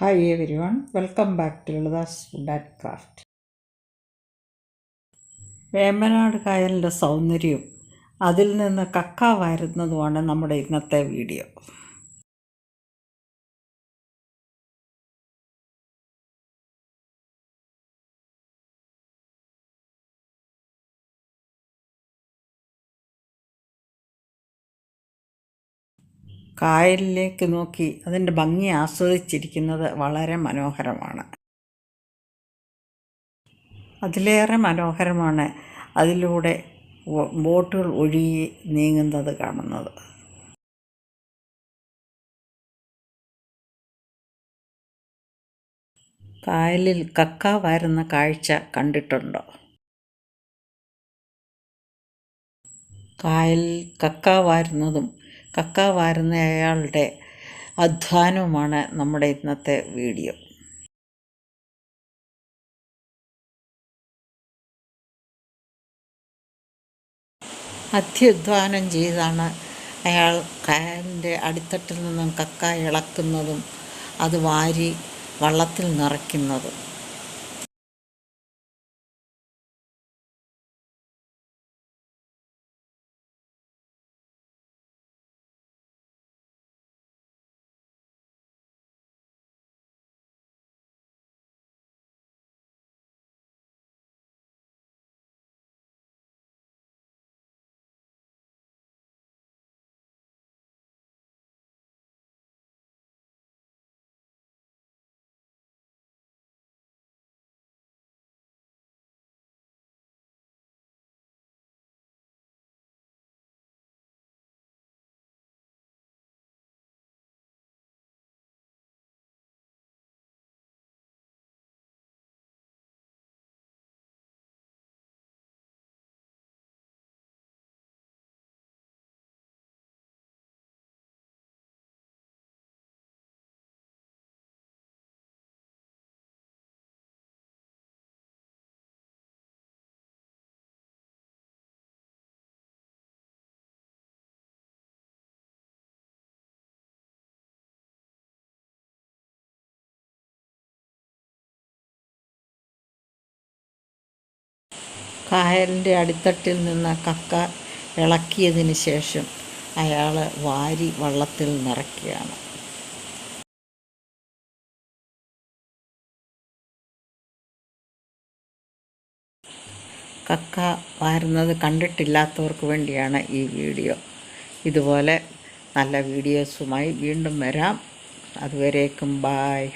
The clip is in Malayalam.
Hi every one welcome back to Lalitha's food and craft Vembanad കായലിന്റെ സൗന്ദര്യവും അതിൽ നിന്ന് കക്ക വരുന്നതുമാണ് നമ്മുടെ ഇന്നത്തെ വീഡിയോ. കായലിലേക്ക് നോക്കി അതിന്റെ ഭംഗി ആസ്വദിച്ചിരിക്കുന്നത് വളരെ മനോഹരമാണ്. അതിലേറെ മനോഹരമാണ് അതിലൂടെ ബോട്ടുകൾ ഒഴുകി നീങ്ങുന്നത് കാണുന്നത്. കായലിൽ കക്ക വാരുന്ന കാഴ്ച കണ്ടിട്ടുണ്ടോ? കായലിൽ കക്ക വാരുന്നതും കക്ക വാരുന്നയാളുടെ അധ്വാനവുമാണ് നമ്മുടെ ഇന്നത്തെ വീഡിയോ. അധ്യധ്വാനം ചെയ്താണ് അയാൾ കായലിന്റെ അടിത്തട്ടിൽ നിന്നും കക്ക ഇളക്കുന്നതും അത് വാരി വള്ളത്തിൽ നിറയ്ക്കുന്നതും. കായലിന്റെ അടിത്തട്ടിൽ നിന്ന് കക്ക ഇളക്കിയതിന് ശേഷം അയാൾ വാരി വള്ളത്തിൽ നിറയ്ക്കുകയാണ്. കക്ക വാരുന്നത് കണ്ടിട്ടില്ലാത്തവർക്ക് വേണ്ടിയാണ് ഈ വീഡിയോ. ഇതുപോലെ നല്ല വീഡിയോസുമായി വീണ്ടും വരാം. അതുവരേക്കും ബായ്.